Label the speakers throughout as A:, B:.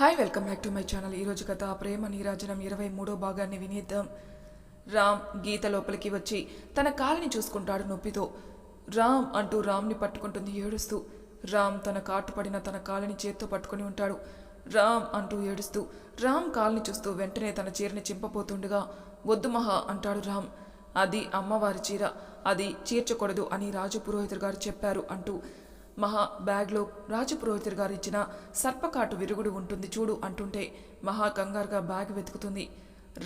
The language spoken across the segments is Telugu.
A: Hi welcome back to my channel ఈరోజు కథ ప్రేమ నీరాజనం ఇరవై మూడో భాగాన్ని వినేద్దాం. రామ్ గీత లోపలికి వచ్చి తన కాలిని చూసుకుంటాడు నొప్పితో. రామ్ అంటూ రామ్ని పట్టుకుంటుంది ఏడుస్తూ. రామ్ తన కాటు పడిన తన కాలిని చేత్తో పట్టుకొని ఉంటాడు. రామ్ అంటూ ఏడుస్తూ. రామ్ కాలిని చూస్తూ వెంటనే తన చీరని చింపబోతుండగా వద్దు మహా అంటాడు రామ్. అది అమ్మవారి చీర. అది చీర్చకూడదు అని రాజపురోహితుడు గారు చెప్పారు అంటూ మహా బ్యాగ్లో రాజపురోహితుడు గారు ఇచ్చిన సర్పకాటు విరుగుడు ఉంటుంది చూడు అంటుంటే మహా కంగారుగా బ్యాగ్ వెతుకుతుంది.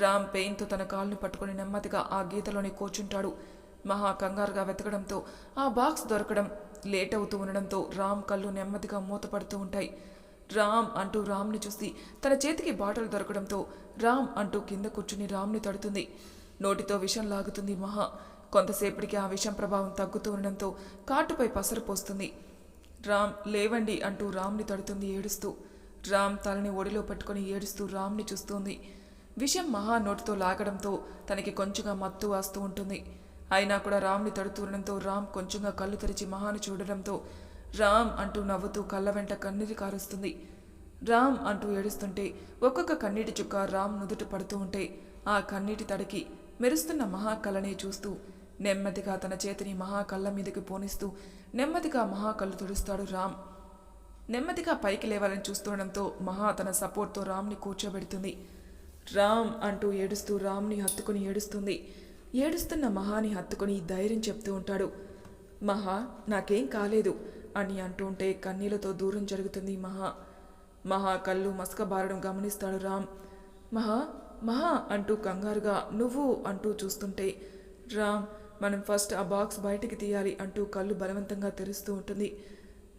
A: రామ్ పెయిన్తో తన కాలుని పట్టుకుని నెమ్మదిగా ఆ గీతలోనే కూర్చుంటాడు. మహా కంగారుగా వెతకడంతో ఆ బాక్స్ దొరకడం లేట్ అవుతూ ఉండడంతో రామ్ కళ్ళు నెమ్మదిగా మూతపడుతూ ఉంటాయి. రామ్ అంటూ రామ్ని చూసి తన చేతికి బాటలు దొరకడంతో రామ్ అంటూ కింద కూర్చుని రామ్ని తడుతుంది. నోటితో విషం లాగుతుంది మహా. కొంతసేపటికి ఆ విషం ప్రభావం తగ్గుతూ ఉండడంతో కాటుపై పసరు పోస్తుంది. రామ్ లేవండి అంటూ రామ్ని తడుతుంది ఏడుస్తూ. రామ్ తలని ఒడిలో పెట్టుకొని ఏడుస్తూ రామ్ని చూస్తుంది. విషం మహా నోటితో లాగడంతో తనకి కొంచెంగా మత్తు వాస్తూ ఉంటుంది. అయినా కూడా రామ్ని తడుతుండడంతో రామ్ కొంచెంగా కళ్ళు తెరిచి మహాను చూడడంతో రామ్ అంటూ నవ్వుతూ కళ్ళ వెంట కన్నీరు కారుస్తుంది. రామ్ అంటూ ఏడుస్తుంటే ఒక్కొక్క కన్నీటి చుక్క రామ్ నుదుట పడుతూ ఉంటే ఆ కన్నీటి తడికి మెరుస్తున్న మహా కళని చూస్తూ నెమ్మదిగా తన చేతిని మహా కళ్ళ మీదకి పోనిస్తూ నెమ్మదిగా మహా కళ్ళు తుడుస్తాడు రామ్. నెమ్మదిగా పైకి లేవాలని చూస్తుండడంతో మహా తన సపోర్ట్తో రామ్ని కూర్చోబెడుతుంది. రామ్ అంటూ ఏడుస్తూ రామ్ని హత్తుకుని ఏడుస్తుంది. ఏడుస్తున్న మహాని హత్తుకుని ధైర్యం చెప్తూ ఉంటాడు. మహా నాకేం కాలేదు అని అంటూ ఉంటే కన్నీళ్ళతో దూరం జరుగుతుంది మహా. మహా కళ్ళు మసకబారడం గమనిస్తాడు రామ్. మహా మహా అంటూ కంగారుగా నువ్వు అంటూ చూస్తుంటే రామ్ మనం ఫస్ట్ ఆ బాక్స్ బయటికి తీయాలి అంటూ కళ్ళు బలవంతంగా తెరుస్తూ ఉంటుంది.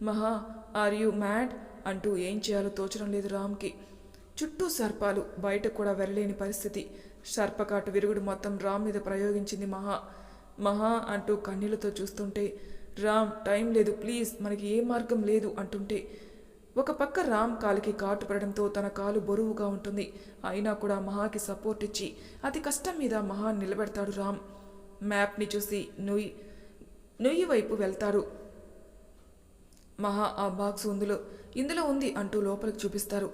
A: మహా ఆర్ యూ మ్యాడ్? అంటూ ఏం చేయాలో తోచడం లేదు రామ్కి. చుట్టూ సర్పాలు బయట కూడా వెళ్ళలేని పరిస్థితి. సర్పకాటు విరుగుడు మొత్తం రామ్ మీద ప్రయోగించింది మహా. మహా అంటూ కన్నీళ్ళతో చూస్తుంటే రామ్ టైం లేదు ప్లీజ్ మనకి ఏ మార్గం లేదు అంటుంటే ఒక పక్క రామ్ కాలికి కాటు పడడంతో తన కాలు బరువుగా ఉంటుంది. అయినా కూడా మహాకి సపోర్ట్ ఇచ్చి అతి కష్టం మీద మహా నిలబెడతాడు రామ్. మ్యాప్ని చూసి నుయ్యి నుయ్యి వైపు వెళ్తారు. మహా ఆ బాక్స్ ఉందిలో ఇందులో ఉంది అంటూ లోపలికి చూపిస్తారు.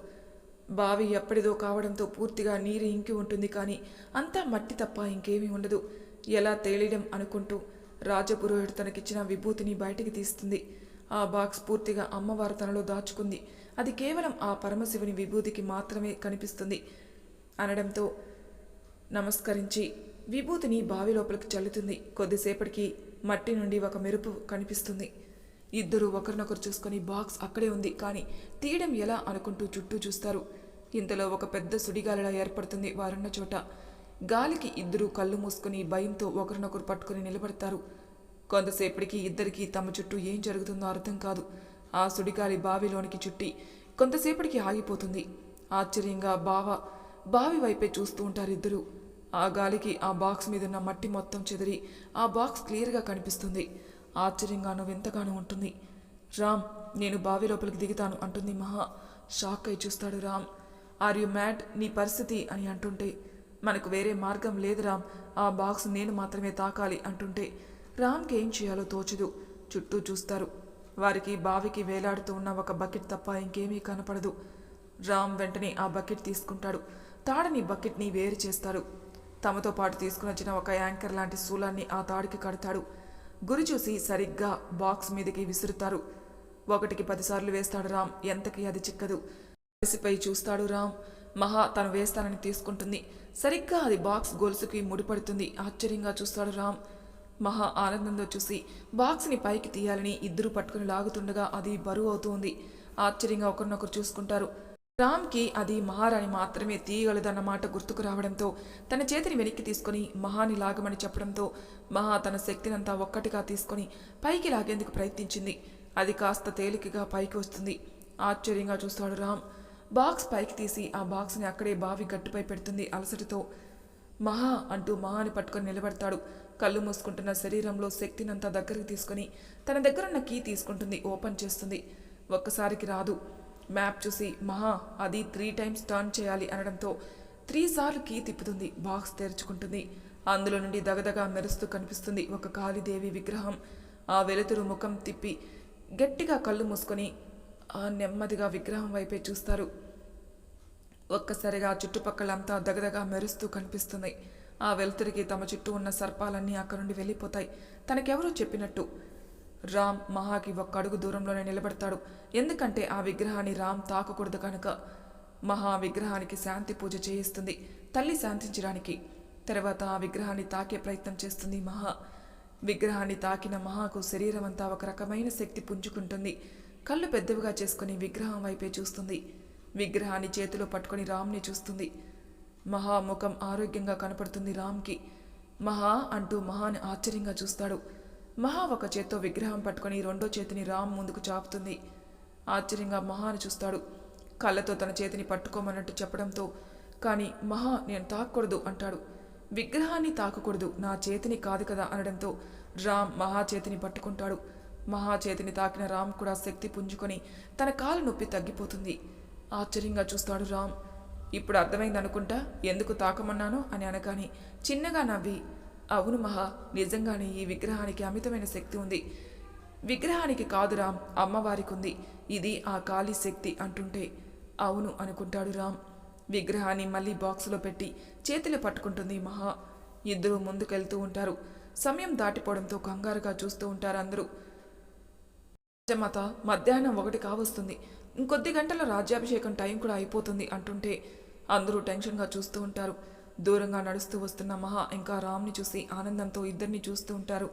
A: బావి ఎప్పటిదో కావడంతో పూర్తిగా నీరు ఇంకి ఉంటుంది కానీ అంతా మట్టి తప్ప ఇంకేమీ ఉండదు. ఎలా తేలియడం అనుకుంటూ రాజపురోహిడు తనకిచ్చిన విభూతిని బయటికి తీస్తుంది. ఆ బాక్స్ పూర్తిగా అమ్మవారు తనలో దాచుకుంది. అది కేవలం ఆ పరమశివుని విభూతికి మాత్రమే కనిపిస్తుంది. అనడంతో నమస్కరించి విభూతిని బావి లోపలికి చల్లుతుంది. కొద్దిసేపటికి మట్టి నుండి ఒక మెరుపు కనిపిస్తుంది. ఇద్దరు ఒకరినొకరు చూసుకొని బాక్స్ అక్కడే ఉంది. కానీ తీయడం ఎలా అనుకుంటూ చుట్టూ చూస్తారు. ఇంతలో ఒక పెద్ద సుడిగాలిలా ఏర్పడుతుంది వారున్న చోట. గాలికి ఇద్దరు కళ్ళు మూసుకొని భయంతో ఒకరినొకరు పట్టుకుని నిలబడతారు. కొంతసేపటికి ఇద్దరికి తమ చుట్టూ ఏం జరుగుతుందో అర్థం కాదు. ఆ సుడిగాలి బావిలోనికి చుట్టి కొంతసేపటికి ఆగిపోతుంది. ఆశ్చర్యంగా బావ బావి వైపే చూస్తూ ఉంటారు ఇద్దరు. ఆ గాలికి ఆ బాక్స్ మీదున్న మట్టి మొత్తం చెదిరి ఆ బాక్స్ క్లియర్గా కనిపిస్తుంది. ఆశ్చర్యంగానూ వింతగానూ ఉంటుంది. రామ్ నేను బావి లోపలికి దిగుతాను అంటుంది మహా. షాక్ అయి చూస్తాడు రామ్. Are you mad? నీ పరిస్థితి అని అంటుంటే. మనకు వేరే మార్గం లేదు రామ్. ఆ బాక్స్ నేను మాత్రమే తాకాలి అంటుంటే. రామ్కి ఏం చేయాలో తోచదు. చుట్టూ చూస్తారు. వారికి బావికి వేలాడుతూ ఉన్న ఒక బకెట్ తప్ప ఇంకేమీ కనపడదు. రామ్ వెంటనే ఆ బకెట్ తీసుకుంటాడు. తాడని బకెట్ని వేరు చేస్తాడు. తమతో పాటు తీసుకుని వచ్చిన ఒక యాంకర్ లాంటి శూలాన్ని ఆ తాడికి కడతాడు. గురి చూసి సరిగ్గా బాక్స్ మీదకి విసురుతారు. ఒకటికి పదిసార్లు వేస్తాడు రామ్. ఎంతకి అది చిక్కదు. కలిసిపై చూస్తాడు రామ్. మహా తను వేస్తానని తీసుకుంటుంది. సరిగ్గా అది బాక్స్ గొలుసుకి ముడిపడుతుంది. ఆశ్చర్యంగా చూస్తాడు రామ్. మహా ఆనందంతో చూసి బాక్స్ని పైకి తీయాలని ఇద్దరు పట్టుకుని లాగుతుండగా అది బరువు అవుతుంది ఆశ్చర్యంగా ఒకరినొకరు చూసుకుంటారు. రామ్కి అది మహారాణి మాత్రమే తీయగలదన్నమాట గుర్తుకు రావడంతో తన చేతిని వెనక్కి తీసుకొని మహాని లాగమని చెప్పడంతో మహా తన శక్తినంతా ఒక్కటిగా తీసుకొని పైకి లాగేందుకు ప్రయత్నించింది. అది కాస్త తేలికగా పైకి వస్తుంది. ఆశ్చర్యంగా చూస్తాడు రామ్. బాక్స్ పైకి తీసి ఆ బాక్స్ని అక్కడే బావి గట్టుపై పెడుతుంది అలసటతో. మహా అంటూ మహాని పట్టుకొని నిలబడతాడు. కళ్ళు మూసుకుంటున్న శరీరంలో శక్తినంతా దగ్గరికి తీసుకొని తన దగ్గరున్న కీ తీసుకుంటుంది. ఓపెన్ చేస్తుంది. ఒక్కసారికి రాదు. మ్యాప్ చూసి మహా అది త్రీ టైమ్స్ టర్న్ చేయాలి అనడంతో త్రీ సార్లు కీ తిప్పుతుంది బాక్స్ తెరుచుకుంటుంది. అందులో నుండి దగదగా మెరుస్తూ కనిపిస్తుంది ఒక కాళీదేవి విగ్రహం. ఆ వెలుతురు ముఖం తిప్పి గట్టిగా కళ్ళు మూసుకొని ఆ నెమ్మదిగా విగ్రహం వైపే చూస్తారు. ఒక్కసారిగా చుట్టుపక్కలంతా దగదగా మెరుస్తూ కనిపిస్తుంది. ఆ వెలుతురికి తమ చుట్టూ ఉన్న సర్పాలన్నీ అక్కడి నుండి వెళ్ళిపోతాయి. తనకెవరో చెప్పినట్టు రామ్ మహాకి ఒక్క అడుగు దూరంలోనే నిలబడతాడు. ఎందుకంటే ఆ విగ్రహాన్ని రామ్ తాకకూడదు కనుక మహా విగ్రహానికి శాంతి పూజ చేయిస్తుంది. తల్లి శాంతించడానికి. తర్వాత ఆ విగ్రహాన్ని తాకే ప్రయత్నం చేస్తుంది మహా. విగ్రహాన్ని తాకిన మహాకు శరీరం అంతా ఒక రకమైన శక్తి పుంజుకుంటుంది. కళ్ళు పెద్దవిగా చేసుకుని విగ్రహం వైపే చూస్తుంది. విగ్రహాన్ని చేతిలో పట్టుకొని రామ్ని చూస్తుంది. మహా ముఖం ఆరోగ్యంగా కనపడుతుంది రామ్కి. మహా అంటూ మహాని ఆశ్చర్యంగా చూస్తాడు. మహా ఒక చేత్తో విగ్రహం పట్టుకొని రెండో చేతిని రామ్ ముందుకు చాపుతుంది. ఆశ్చర్యంగా మహాని చూస్తాడు. కళ్ళతో తన చేతిని పట్టుకోమన్నట్టు చెప్పడంతో కానీ మహా నేను తాకూడదు అంటాడు. విగ్రహాన్ని తాకకూడదు నా చేతిని కాదు కదా అనడంతో రామ్ మహా చేతిని పట్టుకుంటాడు. మహా చేతిని తాకిన రామ్ కూడా శక్తి పుంజుకొని తన కాలు నొప్పి తగ్గిపోతుంది. ఆశ్చర్యంగా చూస్తాడు రామ్. ఇప్పుడు అర్థమైంది అనుకుంటా ఎందుకు తాకమన్నానో అని అనగానే చిన్నగా నవ్వి అవును మహా నిజంగానే ఈ విగ్రహానికి అమితమైన శక్తి ఉంది. విగ్రహానికి కాదు రామ్ అమ్మవారికి ఉంది ఇది ఆ కాళీ శక్తి అంటుంటే. అవును అనుకుంటాడు రామ్. విగ్రహాన్ని మళ్ళీ బాక్సులో పెట్టి చేతిలో పట్టుకుంటుంది మహా. ఇద్దరూ ముందుకెళ్తూ ఉంటారు. సమయం దాటిపోవడంతో కంగారుగా చూస్తూ ఉంటారు అందరూ. రాజమాత మధ్యాహ్నం ఒకటి కావస్తుంది. ఇంకొద్ది గంటల రాజ్యాభిషేకం టైం కూడా అయిపోతుంది అంటుంటే. అందరూ టెన్షన్గా చూస్తూ ఉంటారు. దూరంగా నడుస్తూ వస్తున్న మహా ఇంకా రామ్ని చూసి ఆనందంతో ఇద్దరిని చూస్తూ ఉంటారు.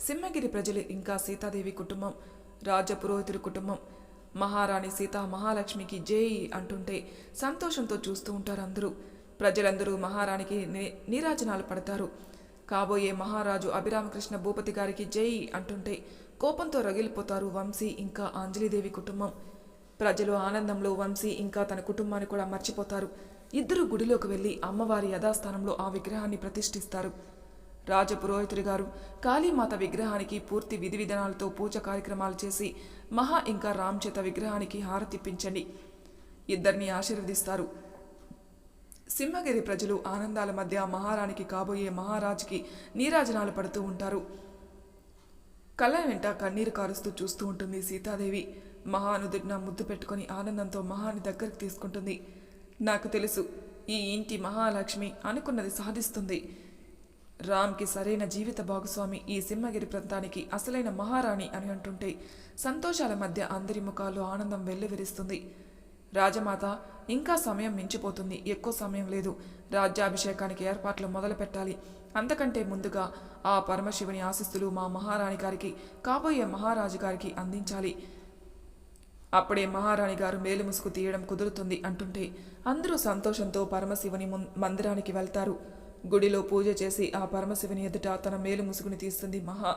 A: సింహగిరి ప్రజలు ఇంకా సీతాదేవి కుటుంబం రాజపురోహితుడి కుటుంబం మహారాణి సీత మహాలక్ష్మికి జై అంటుంటే సంతోషంతో చూస్తూ ఉంటారు అందరూ. ప్రజలందరూ మహారాణికి నీరాజనాలు పడతారు. కాబోయే మహారాజు అభిరామకృష్ణ భూపతి గారికి జై అంటుంటే కోపంతో రగిలిపోతారు వంశీ ఇంకా ఆంజలిదేవి కుటుంబం. ప్రజలు ఆనందంలో వంశీ ఇంకా తన కుటుంబాన్ని కూడా మర్చిపోతారు. ఇద్దరు గుడిలోకి వెళ్ళి అమ్మవారి యథాస్థానంలో ఆ విగ్రహాన్ని ప్రతిష్ఠిస్తారు. రాజపురోహితుడి గారు కాళీమాత విగ్రహానికి పూర్తి విధి విధానాలతో పూజ కార్యక్రమాలు చేసి మహా ఇంకా రామ్ చేత విగ్రహానికి హారతిప్పించండి ఇద్దరిని ఆశీర్వదిస్తారు. సింహగిరి ప్రజలు ఆనందాల మధ్య మహారాణికి కాబోయే మహారాజుకి నీరాజనాలు పడుతూ ఉంటారు. కళ్ళ వెంట కన్నీరు కారుస్తూ చూస్తూ ఉంటుంది సీతాదేవి. మహానుదుడిన ముద్దు పెట్టుకొని ఆనందంతో మహాని దగ్గరికి తీసుకుంటుంది. నాకు తెలుసు ఈ ఇంటి మహాలక్ష్మి అనుకున్నది సాధిస్తుంది. రామ్కి సరైన జీవిత భాగస్వామి ఈ సింహగిరి ప్రాంతానికి అసలైన మహారాణి అని అంటుంటే సంతోషాల మధ్య అందరి ముఖాల్లో ఆనందం వెల్లువిరిస్తుంది. రాజమాత ఇంకా సమయం మించిపోతుంది ఎక్కువ సమయం లేదు. రాజ్యాభిషేకానికి ఏర్పాట్లు మొదలు పెట్టాలి అంతకంటే ముందుగా ఆ పరమశివుని ఆశిస్తులు మా మహారాణి గారికి కాబోయే మహారాజు గారికి అందించాలి. అప్పుడే మహారాణి గారు మేలు ముసుగు తీయడం కుదురుతుంది అంటుంటే అందరూ సంతోషంతో పరమశివుని మందిరానికి వెళ్తారు. గుడిలో పూజ చేసి ఆ పరమశివుని ఎదుట తన మేలు ముసుగుని తీస్తుంది మహా.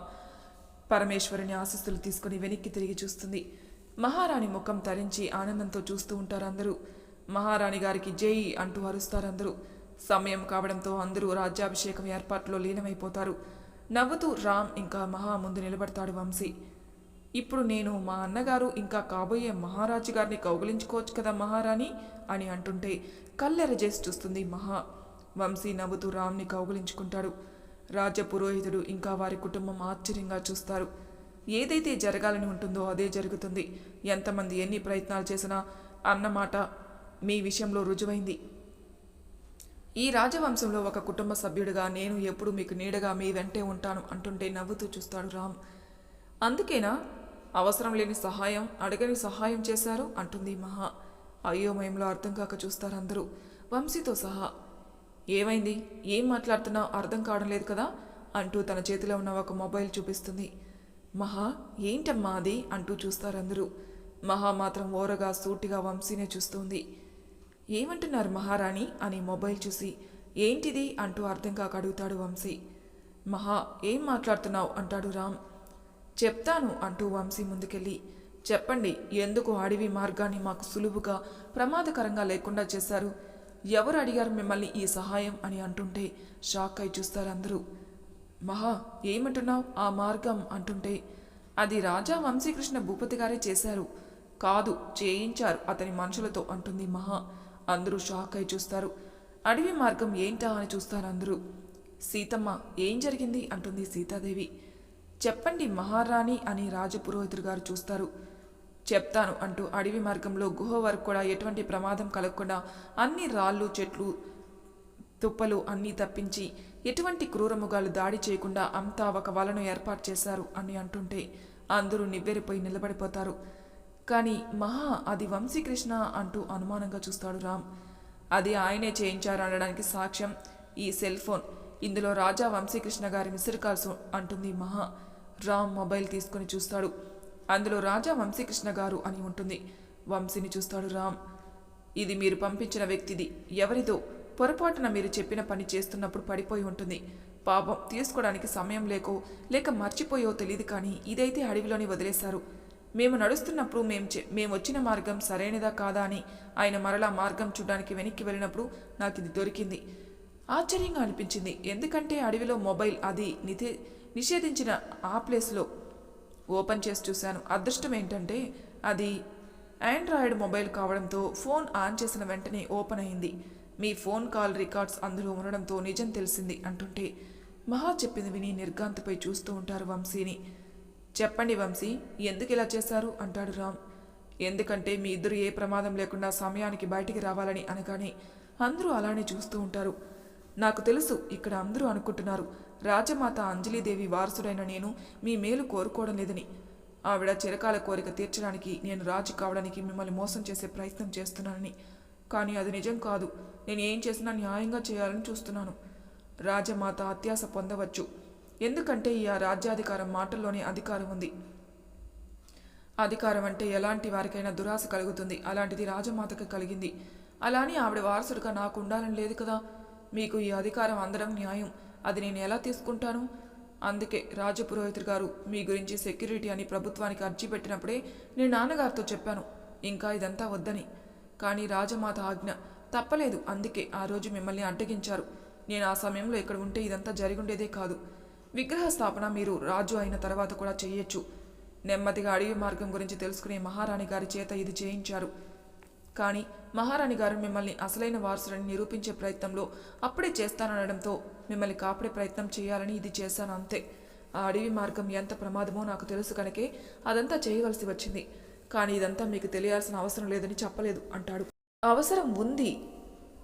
A: పరమేశ్వరుని ఆశస్సులు తీసుకుని వెనక్కి తిరిగి చూస్తుంది. మహారాణి ముఖం తరించి ఆనందంతో చూస్తూ ఉంటారు అందరూ. మహారాణి గారికి జై అంటూ అరుస్తారు అందరూ. సమయం కావడంతో అందరూ రాజ్యాభిషేకం ఏర్పాట్లో లీనమైపోతారు. నవ్వుతూ రామ్ ఇంకా మహా ముందు నిలబడతాడు వంశీ. ఇప్పుడు నేను మా అన్నగారు ఇంకా కాబోయే మహారాజు గారిని కౌగిలించుకోవచ్చు కదా మహారాణి? అని అంటుంటే కల్లెర చేసి చూస్తుంది మహా. వంశీ నవ్వుతూ రామ్ని కౌగిలించుకుంటాడు. రాజ్య పురోహితుడు ఇంకా వారి కుటుంబం ఆశ్చర్యంగా చూస్తారు. ఏదైతే జరగాలని ఉంటుందో అదే జరుగుతుంది. ఎంతమంది ఎన్ని ప్రయత్నాలు చేసినా అన్నమాట మీ విషయంలో రుజువైంది. ఈ రాజవంశంలో ఒక కుటుంబ సభ్యుడిగా నేను ఎప్పుడు మీకు నీడగా మీ వెంటే ఉంటాను అంటుంటే నవ్వుతూ చూస్తాడు రామ్. అందుకేనా? అవసరం లేని సహాయం అడగని సహాయం చేశారు అంటుంది మహా. అయోమయంలో అర్థం కాక చూస్తారు అందరూ. వంశీతో సహా. ఏమైంది? ఏం మాట్లాడుతున్నావు అర్థం కావడం లేదు కదా? అంటూ తన చేతిలో ఉన్న ఒక మొబైల్ చూపిస్తుంది. మహా ఏంటమ్మా అది? అంటూ చూస్తారు అందరూ. మహా మాత్రం ఓరగా సూటిగా వంశీనే చూస్తుంది. ఏమంటున్నారు మహారాణి? అని మొబైల్ చూసి. ఏంటిది? అంటూ అర్థం కాక అడుగుతాడు వంశీ. మహా ఏం మాట్లాడుతున్నావు? అంటాడు రామ్. చెప్తాను అంటూ వంశీ ముందుకెళ్ళి. చెప్పండి ఎందుకు అడవి మార్గాన్ని మాకు సులువుగా ప్రమాదకరంగా లేకుండా చేశారు? ఎవరు అడిగారు మిమ్మల్ని ఈ సహాయం అని అంటుంటే షాక్ అయి చూస్తారు అందరూ. మహా ఏమంటున్నావు? ఆ మార్గం అంటుంటే. అది రాజా వంశీకృష్ణ భూపతి గారే చేశారు. కాదు చేయించారు అతని మనుషులతో అంటుంది మహా. అందరూ షాక్ అయి చూస్తారు. అడవి మార్గం ఏంటా అని చూస్తారు అందరూ. సీతమ్మ ఏం జరిగింది? అంటుంది సీతాదేవి. చెప్పండి మహారాణి అని రాజపురోహితుడు గారు చూస్తారు. చెప్తాను అంటూ అడవి మార్గంలో గుహ వరకు కూడా ఎటువంటి ప్రమాదం కలగకుండా అన్ని రాళ్ళు చెట్లు తుప్పలు అన్నీ తప్పించి ఎటువంటి క్రూరముగాలు దాడి చేయకుండా అంతా ఒక వలను ఏర్పాటు చేశారు అని అంటుంటే అందరూ నివ్వెరిపోయి నిలబడిపోతారు. కానీ మహా అది వంశీకృష్ణ అంటూ అనుమానంగా చూస్తాడు రామ్. అది ఆయనే చేయించారు అనడానికి సాక్ష్యం ఈ సెల్ ఫోన్. ఇందులో రాజా వంశీకృష్ణ గారి మిస్డ్ కాల్స్ అంటుంది మహా. రామ్ మొబైల్ తీసుకుని చూస్తాడు. అందులో రాజా వంశీకృష్ణ గారు అని ఉంటుంది. వంశీని చూస్తాడు రామ్. ఇది మీరు పంపించిన వ్యక్తిది. ఎవరిదో. పొరపాటున మీరు చెప్పిన పని చేస్తున్నప్పుడు పడిపోయి ఉంటుంది. పాపం తీసుకోవడానికి సమయం లేకో లేక మర్చిపోయో తెలియదు కానీ ఇదైతే అడవిలోనే వదిలేశారు. మేము నడుస్తున్నప్పుడు మేము మేము వచ్చిన మార్గం సరైనదా కాదా అని ఆయన మరలా మార్గం చూడడానికి వెనక్కి వెళ్ళినప్పుడు నాకు ఇది దొరికింది. ఆశ్చర్యంగా అనిపించింది. ఎందుకంటే అడవిలో మొబైల్ అది నిధే నిషేధించిన ఆ ప్లేస్లో ఓపెన్ చేసి చూశాను. అదృష్టం ఏంటంటే అది ఆండ్రాయిడ్ మొబైల్ కావడంతో ఫోన్ ఆన్ చేసిన వెంటనే ఓపెన్ అయింది. మీ ఫోన్ కాల్ రికార్డ్స్ అందులో ఉండడంతో నిజం తెలిసింది అంటుంటే మహా చెప్పింది విని నిర్గాంతపై చూస్తూ ఉంటారు వంశీని. చెప్పండి వంశీ ఎందుకు ఇలా చేశారు? అంటాడు రామ్. ఎందుకంటే మీ ఇద్దరు ఏ ప్రమాదం లేకుండా సమయానికి బయటికి రావాలని అనగానే అందరూ అలానే చూస్తూ ఉంటారు. నాకు తెలుసు ఇక్కడ అందరూ అనుకుంటున్నారు. రాజమాత అంజలీదేవి వారసుడైన నేను మీ మేలు కోరుకోవడం లేదని. ఆవిడ చిరకాల కోరిక తీర్చడానికి నేను రాజు కావడానికి మిమ్మల్ని మోసం చేసే ప్రయత్నం చేస్తున్నానని. కానీ అది నిజం కాదు. నేను ఏం చేసినా న్యాయంగా చేయాలని చూస్తున్నాను. రాజమాత అత్యాస పొందవచ్చు. ఎందుకంటే ఈ ఆ రాజ్యాధికారం మాటల్లోనే అధికారం ఉంది. అధికారం అంటే ఎలాంటి వారికైనా దురాశ కలుగుతుంది. అలాంటిది రాజమాతకు కలిగింది. అలానే ఆవిడ వారసుడిగా నాకు ఉండాలని లేదు కదా? మీకు ఈ అధికారం అందడం న్యాయం. అది నేను ఎలా తీసుకుంటాను? అందుకే రాజపురోహితుడు గారు మీ గురించి సెక్యూరిటీ అని ప్రభుత్వానికి అర్జీ పెట్టినప్పుడే నేను నాన్నగారితో చెప్పాను. ఇంకా ఇదంతా వద్దని. కానీ రాజమాత ఆజ్ఞ తప్పలేదు. అందుకే ఆ రోజు మిమ్మల్ని అడ్డగించారు. నేను ఆ సమయంలో ఇక్కడ ఉంటే ఇదంతా జరిగుండేదే కాదు. విగ్రహ స్థాపన మీరు రాజు అయిన తర్వాత కూడా చేయొచ్చు. నెమ్మదిగా అడవి మార్గం గురించి తెలుసుకునే మహారాణి గారి చేత ఇది చేయించారు. కానీ మహారాణి గారు మిమ్మల్ని అసలైన వారసులని నిరూపించే ప్రయత్నంలో అప్పుడే చేస్తాననడంతో మిమ్మల్ని కాపాడే ప్రయత్నం చేయాలని ఇది చేశాను అంతే. ఆ అడవి మార్గం ఎంత ప్రమాదమో నాకు తెలుసు కనుకే అదంతా చేయవలసి వచ్చింది. కానీ ఇదంతా మీకు తెలియాల్సిన అవసరం లేదని చెప్పలేదు అంటాడు. అవసరం ఉంది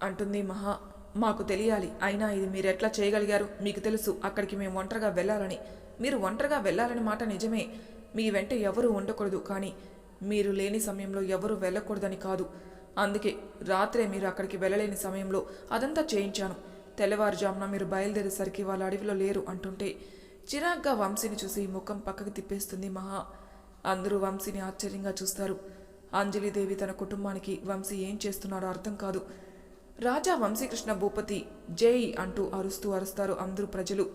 A: అంటుంది మహా. మాకు తెలియాలి. అయినా ఇది మీరు ఎట్లా చేయగలిగారు? మీకు తెలుసు అక్కడికి మేము ఒంటరిగా వెళ్ళాలని. మీరు ఒంటరిగా వెళ్ళాలని మాట నిజమే. మీ వెంట ఎవరూ ఉండకూడదు కానీ మీరు లేని సమయంలో ఎవరూ వెళ్ళకూడదని కాదు. అందుకే రాత్రే మీరు అక్కడికి వెళ్ళలేని సమయంలో అదంతా చేయించాను. తెల్లవారుజామున మీరు బయలుదేరేసరికి వాళ్ళ అడవిలో లేరు అంటుంటే చిరాగ్గా వంశీని చూసి ముఖం పక్కకు తిప్పేస్తుంది మహా. అందరూ వంశీని ఆశ్చర్యంగా చూస్తారు. అంజలిదేవి తన కుటుంబానికి వంశీ ఏం చేస్తున్నాడో అర్థం కాదు. రాజా వంశీకృష్ణ భూపతి జై అంటూ అరుస్తూ అరుస్తారు అందరూ ప్రజలు.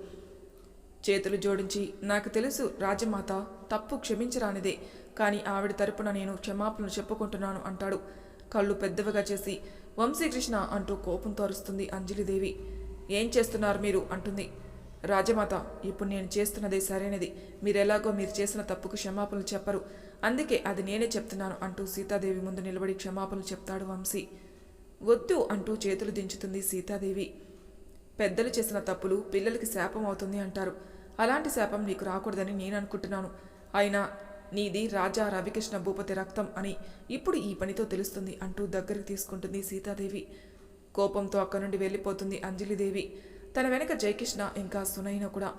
A: చేతులు జోడించి నాకు తెలుసు రాజమాత తప్పు క్షమించరానిదే. కానీ ఆవిడ తరపున నేను క్షమాపణలు చెప్పుకుంటున్నాను అంటాడు. కళ్ళు పెద్దవిగా చేసి వంశీకృష్ణ అంటూ కోపంతో అరుస్తుంది అంజలిదేవి. ఏం చేస్తున్నారు మీరు? అంటుంది. రాజమాత ఇప్పుడు నేను చేస్తున్నదే సరైనది. మీరెలాగో మీరు చేసిన తప్పుకు క్షమాపణలు చెప్పరు. అందుకే అది నేనే చెప్తున్నాను అంటూ సీతాదేవి ముందు నిలబడి క్షమాపణలు చెప్తాడు వంశీ. వద్దు అంటూ చేతులు దించుతుంది సీతాదేవి. పెద్దలు చేసిన తప్పులు పిల్లలకి శాపం అవుతుంది అంటారు. అలాంటి శాపం నీకు రాకూడదని నేను అనుకుంటున్నాను. అయినా నీది రాజా రవికృష్ణ భూపతి రక్తం అని ఇప్పుడు ఈ పనితో తెలుస్తుంది అంటూ దగ్గరికి తీసుకుంటుంది సీతాదేవి. కోపంతో అక్కడి నుండి వెళ్ళిపోతుంది అంజలిదేవి. తన వెనక జయకృష్ణ ఇంకా సునైన కూడా.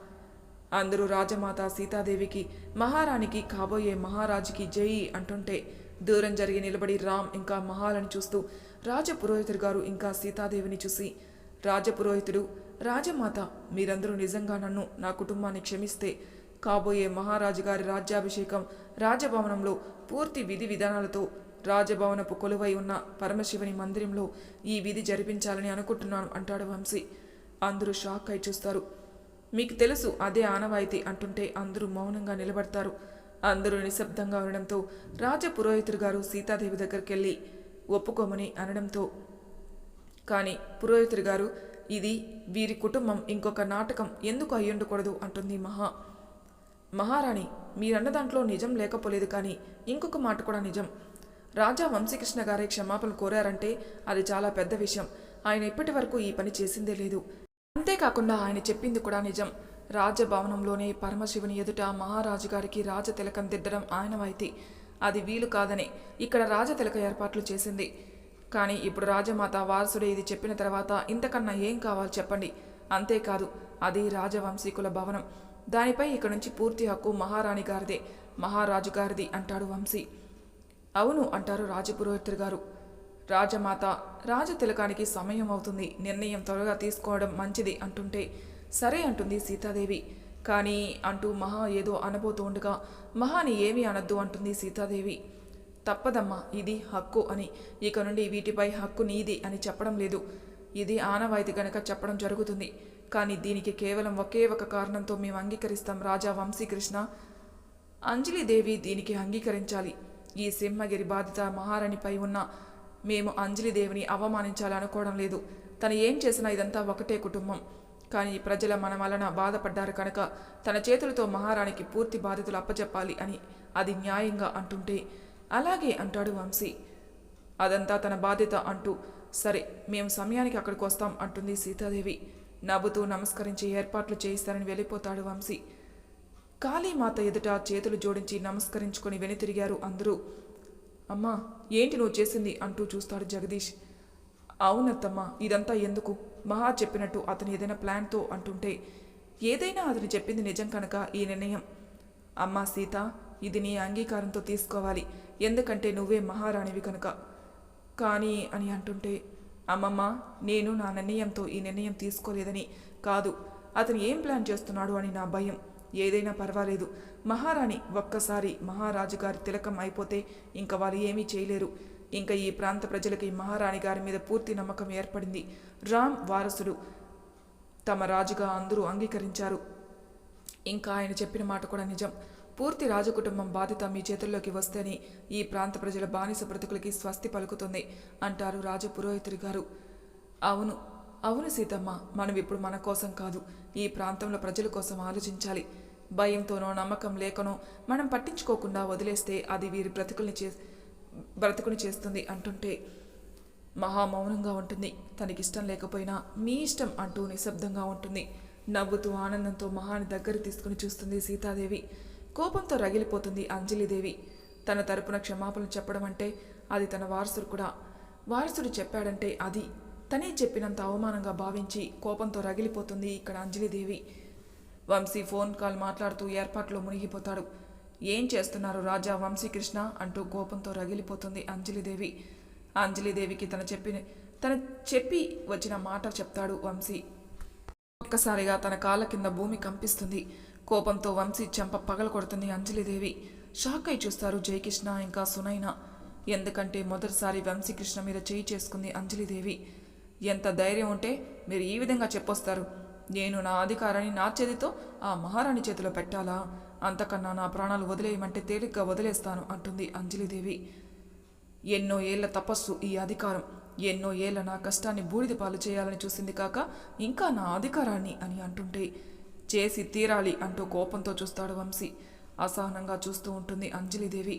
A: అందరూ రాజమాత సీతాదేవికి మహారాణికి కాబోయే మహారాజుకి జై అంటుంటే దూరం జరిగి నిలబడి రామ్ ఇంకా మహాలను చూస్తూ రాజపురోహితుడు గారు ఇంకా సీతాదేవిని చూసి రాజపురోహితుడు రాజమాత మీరందరూ నిజంగా నన్ను నా కుటుంబాన్ని క్షమిస్తే కాబోయే మహారాజు గారి రాజ్యాభిషేకం రాజభవనంలో పూర్తి విధి విధానాలతో రాజభవనపు కొలువై ఉన్న పరమశివుని మందిరంలో ఈ విధి జరిపించాలని అనుకుంటున్నాను అంటాడు వంశీ. అందరూ షాక్ అయి చూస్తారు. మీకు తెలుసు అదే ఆనవాయితీ అంటుంటే అందరూ మౌనంగా నిలబడతారు. అందరూ నిశ్శబ్దంగా ఉండడంతో రాజపురోహితుడు గారు సీతాదేవి దగ్గరికి వెళ్ళి ఒప్పుకోమని అనడంతో కానీ పురోహితుడు గారు ఇది వీరి కుటుంబం ఇంకొక నాటకం ఎందుకు అయ్యుండకూడదు అంటుంది మహా. మహారాణి మీరన్న దాంట్లో నిజం లేకపోలేదు కానీ ఇంకొక మాట కూడా నిజం. రాజా వంశీకృష్ణ గారే క్షమాపణ కోరారంటే అది చాలా పెద్ద విషయం. ఆయన ఇప్పటి వరకు ఈ పని చేసిందే లేదు. అంతేకాకుండా ఆయన చెప్పింది కూడా నిజం. రాజభవనంలోనే పరమశివుని ఎదుట మహారాజు గారికి రాజతిలకం దిద్దడం ఆనవాయితీ. అది వీలు కాదని ఇక్కడ రాజతిలక ఏర్పాట్లు చేసింది. కానీ ఇప్పుడు రాజమాత వారసుడే ఇది చెప్పిన తర్వాత ఇంతకన్నా ఏం కావాలి చెప్పండి. అంతేకాదు అది రాజవంశీకుల భవనం. దానిపై ఇక నుంచి పూర్తి హక్కు మహారాణి గారిదే. మహారాజు గారిది అంటాడు వంశీ. అవును అంటారు రాజపురోహితుడు గారు. రాజమాత రాజతిలకానికి సమయం అవుతుంది. నిర్ణయం త్వరగా తీసుకోవడం మంచిది అంటుంటే సరే అంటుంది సీతాదేవి. కానీ అంటూ మహా ఏదో అనబోతూ ఉండగా మహాని ఏమీ అనద్దు అంటుంది సీతాదేవి. తప్పదమ్మా ఇది హక్కు అని. ఇక నుండి వీటిపై హక్కు నీది అని చెప్పడం లేదు. ఇది ఆనవాయితీ గనక చెప్పడం జరుగుతుంది. కానీ దీనికి కేవలం ఒకే ఒక కారణంతో మేము అంగీకరిస్తాం రాజా వంశీకృష్ణ. అంజలిదేవి దీనికి అంగీకరించాలి. ఈ సింహగిరి బాధిత మహారాణిపై ఉన్న మేము అంజలిదేవిని అవమానించాలనుకోవడం లేదు. తను ఏం చేసినా ఇదంతా ఒకటే కుటుంబం. కానీ ప్రజల మన వలన బాధపడ్డారు కనుక తన చేతులతో మహారాణికి పూర్తి బాధ్యతలు అప్పచెప్పాలి అని అది న్యాయంగా అంటుంటే అలాగే అంటాడు వంశీ. అదంతా తన బాధ్యత అంటూ సరే మేము సమయానికి అక్కడికి వస్తాం అంటుంది సీతాదేవి. నవ్వుతూ నమస్కరించి ఏర్పాట్లు చేయిస్తారని వెళ్ళిపోతాడు వంశీ. కాళీమాత ఎదుట చేతులు జోడించి నమస్కరించుకొని వెనుతిరిగారు అందరూ. అమ్మా ఏంటి నువ్వు చేసింది అంటూ చూస్తాడు జగదీష్. అవునత్తమ్మా ఇదంతా ఎందుకు? మహా చెప్పినట్టు అతను ఏదైనా ప్లాన్తో అంటుంటే ఏదైనా అతను చెప్పింది నిజం కనుక ఈ నిర్ణయం. అమ్మా సీత ఇది నీ అంగీకారంతో తీసుకోవాలి. ఎందుకంటే నువ్వే మహారాణివి కనుక. కానీ అని అంటుంటే అమ్మమ్మ నేను నా నిర్ణయంతో ఈ నిర్ణయం తీసుకోలేదని కాదు. అతను ఏం ప్లాన్ చేస్తున్నాడు అని నా భయం. ఏదైనా పర్వాలేదు. మహారాణి ఒక్కసారి మహారాజు గారి తిలకం అయిపోతే ఇంకా వారు ఏమీ చేయలేరు. ఇంకా ఈ ప్రాంత ప్రజలకి మహారాణి గారి మీద పూర్తి నమ్మకం ఏర్పడింది. రామ్ వారసుడు తమ రాజుగా అందరూ అంగీకరించారు. ఇంకా ఆయన చెప్పిన మాట కూడా నిజం. పూర్తి రాజకుటుంబం బాధ్యత మీ చేతుల్లోకి వస్తేనే ఈ ప్రాంత ప్రజల బానిస బ్రతుకులకి స్వస్తి పలుకుతుంది అంటారు రాజపురోహితుడి గారు. అవును అవును సీతమ్మ మనం ఇప్పుడు మన కోసం కాదు ఈ ప్రాంతంలో ప్రజల కోసం ఆలోచించాలి. భయంతోనో నమ్మకం లేకనో మనం పట్టించుకోకుండా వదిలేస్తే అది వీరి బ్రతుకుల్ని చే బ్రతుకుని చేస్తుంది అంటుంటే మహా మౌనంగా ఉంటుంది. తనకిష్టం లేకపోయినా మీ ఇష్టం అంటూ నిశ్శబ్దంగా ఉంటుంది. నవ్వుతూ ఆనందంతో మహాని దగ్గర తీసుకుని చూస్తుంది సీతాదేవి. కోపంతో రగిలిపోతుంది అంజలిదేవి. తన తరపున క్షమాపణలు చెప్పడం అంటే అది తన వారసుడు కూడా. వారసుడు చెప్పాడంటే అది. తనే చెప్పినంత అవమానంగా భావించి కోపంతో రగిలిపోతుంది ఇక్కడ అంజలిదేవి. వంశీ ఫోన్ కాల్ మాట్లాడుతూ ఏర్పాట్లో మునిగిపోతాడు. ఏం చేస్తున్నారు రాజా వంశీకృష్ణ? అంటూ కోపంతో రగిలిపోతుంది అంజలిదేవి. అంజలిదేవికి తన చెప్పిన తన చెప్పి వచ్చిన మాట చెప్తాడు వంశీ. ఒక్కసారిగా తన కాళ్ళ కింద భూమి కంపిస్తుంది. కోపంతో వంశీ చెంప పగల కొడుతుంది అంజలిదేవి. షాక్ అయి చూస్తారు జయకృష్ణ ఇంకా సునైన. ఎందుకంటే మొదటిసారి వంశీకృష్ణ మీద చేయి చేసుకుంది అంజలిదేవి. ఎంత ధైర్యం ఉంటే మీరు ఈ విధంగా చెప్పొస్తారు. నేను నా అధికారాన్ని నా చేతితో ఆ మహారాణి చేతిలో పెట్టాలా? అంతకన్నా నా ప్రాణాలు వదిలేయమంటే తేలిగ్గా వదిలేస్తాను అంటుంది అంజలిదేవి. ఎన్నో ఏళ్ళ తపస్సు ఈ అధికారం. ఎన్నో ఏళ్ళ నా కష్టాన్ని బూడిద పాలు చేయాలని చూసింది కాక ఇంకా నా అధికారాన్ని అని అంటుంటే చేసి తీరాలి అంటూ కోపంతో చూస్తాడు వంశీ. అసహనంగా చూస్తూ ఉంటుంది అంజలిదేవి.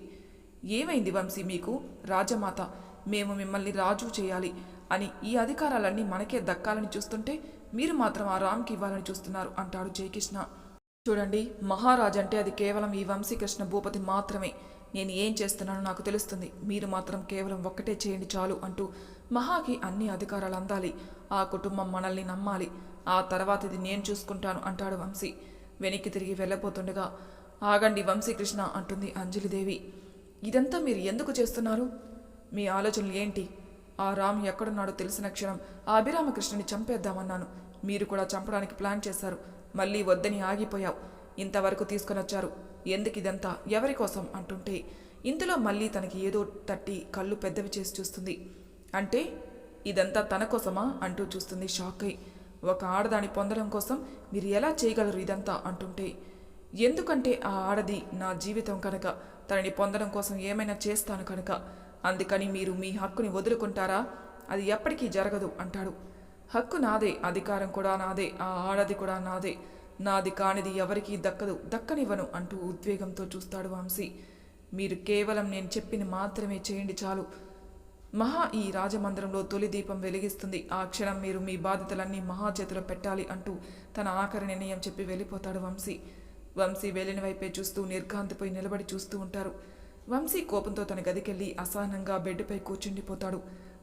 A: ఏమైంది వంశీ మీకు? రాజమాత మేము మిమ్మల్ని రాజు చేయాలి అని ఈ అధికారాలన్నీ మనకే దక్కాలని చూస్తుంటే మీరు మాత్రం ఆ రామ్కి ఇవ్వాలని చూస్తున్నారు అంటాడు జయకృష్ణ. చూడండి మహారాజ్ అంటే అది కేవలం ఈ వంశీకృష్ణ భూపతి మాత్రమే. నేను ఏం చేస్తున్నానో నాకు తెలుస్తుంది. మీరు మాత్రం కేవలం ఒక్కటే చేయండి చాలు అంటూ మహాకి అన్ని అధికారాలు అందాలి. ఆ కుటుంబం మనల్ని నమ్మాలి. ఆ తర్వాత ఇది నేను చూసుకుంటాను అంటాడు వంశీ. వెనక్కి తిరిగి వెళ్ళబోతుండగా ఆగండి వంశీకృష్ణ అంటుంది అంజలిదేవి. ఇదంతా మీరు ఎందుకు చేస్తున్నారు? మీ ఆలోచనలు ఏంటి? ఆ రామ్ ఎక్కడున్నాడో తెలిసిన క్షణం ఆ అభిరామకృష్ణని చంపేద్దామన్నాను. మీరు కూడా చంపడానికి ప్లాన్ చేశారు. మళ్ళీ వద్దని ఆగిపోయావు. ఇంతవరకు తీసుకొని వచ్చారు ఎందుకు ఇదంతా? ఎవరి కోసం అంటుంటే ఇంతలో మళ్ళీ తనకి ఏదో తట్టి కళ్ళు పెద్దవి చేసి చూస్తుంది. అంటే ఇదంతా తన కోసమా అంటూ చూస్తుంది షాక్. అయి ఒక ఆడదాని పొందడం కోసం మీరు ఎలా చేయగలరు ఇదంతా అంటుంటే ఎందుకంటే ఆ ఆడది నా జీవితం కనుక తనని పొందడం కోసం ఏమైనా చేస్తాను కనుక అందుకని మీరు మీ హక్కుని వదులుకుంటారా? అది ఎప్పటికీ జరగదు అంటాడు. హక్కు నాదే అధికారం కూడా నాదే ఆ ఆడది కూడా నాదే. నాది కానిది ఎవరికీ దక్కదు దక్కనివ్వను అంటూ ఉద్వేగంతో చూస్తాడు వంశీ. మీరు కేవలం నేను చెప్పింది మాత్రమే చేయండి చాలు. మహా ఈ రాజమందిరంలో తొలి దీపం వెలిగిస్తుంది. ఆ క్షణం మీరు మీ బాధ్యతలన్నీ మహా చేతిలో పెట్టాలి అంటూ తన ఆఖరి నిర్ణయం చెప్పి వెళ్ళిపోతాడు వంశీ. వంశీ వెళ్ళిన వైపే చూస్తూ నిర్ఘాంతిపోయి నిలబడి చూస్తూ ఉంటారు. వంశీ కోపంతో తన గదికెళ్ళి అసహనంగా బెడ్పై కూర్చుండిపోతాడు.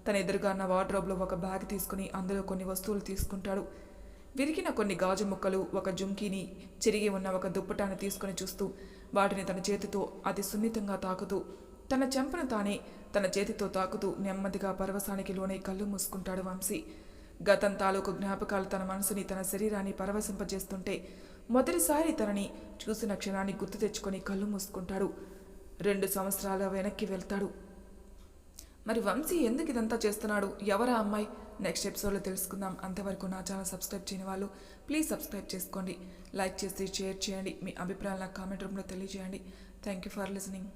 A: తన ఎదురుగా ఉన్న వార్డ్రోబ్లో ఒక బ్యాగ్ తీసుకుని అందులో కొన్ని వస్తువులు తీసుకుంటాడు. విరిగిన కొన్ని గాజు ముక్కలు ఒక జుంకీని చిరిగి ఉన్న ఒక దుప్పటాన్ని తీసుకొని చూస్తూ వాటిని తన చేతితో అతి సున్నితంగా తాకుతూ తన చెంపను తానే తన చేతితో తాకుతూ నెమ్మదిగా పరవశానికి లోనే కళ్ళు మూసుకుంటాడు వంశీ. గతం తాలూకు జ్ఞాపకాలు తన మనసుని తన శరీరాన్ని పరవశింపజేస్తుంటే మొదటిసారి తనని చూసిన క్షణాన్ని గుర్తు తెచ్చుకొని కళ్ళు మూసుకుంటాడు. రెండు సంవత్సరాల వెనక్కి వెళ్తాడు. మరి వంశీ ఎందుకు ఇదంతా చేస్తున్నాడు? ఎవరా అమ్మాయి? నెక్స్ట్ ఎపిసోడ్లో తెలుసుకుందాం. అంతవరకు నా ఛానల్ సబ్స్క్రైబ్ చేయని వాళ్ళు ప్లీజ్ సబ్స్క్రైబ్ చేసుకోండి. లైక్ చేసి షేర్ చేయండి. మీ అభిప్రాయాలను కామెంట్ రూమ్లో తెలియజేయండి. Thank you for listening.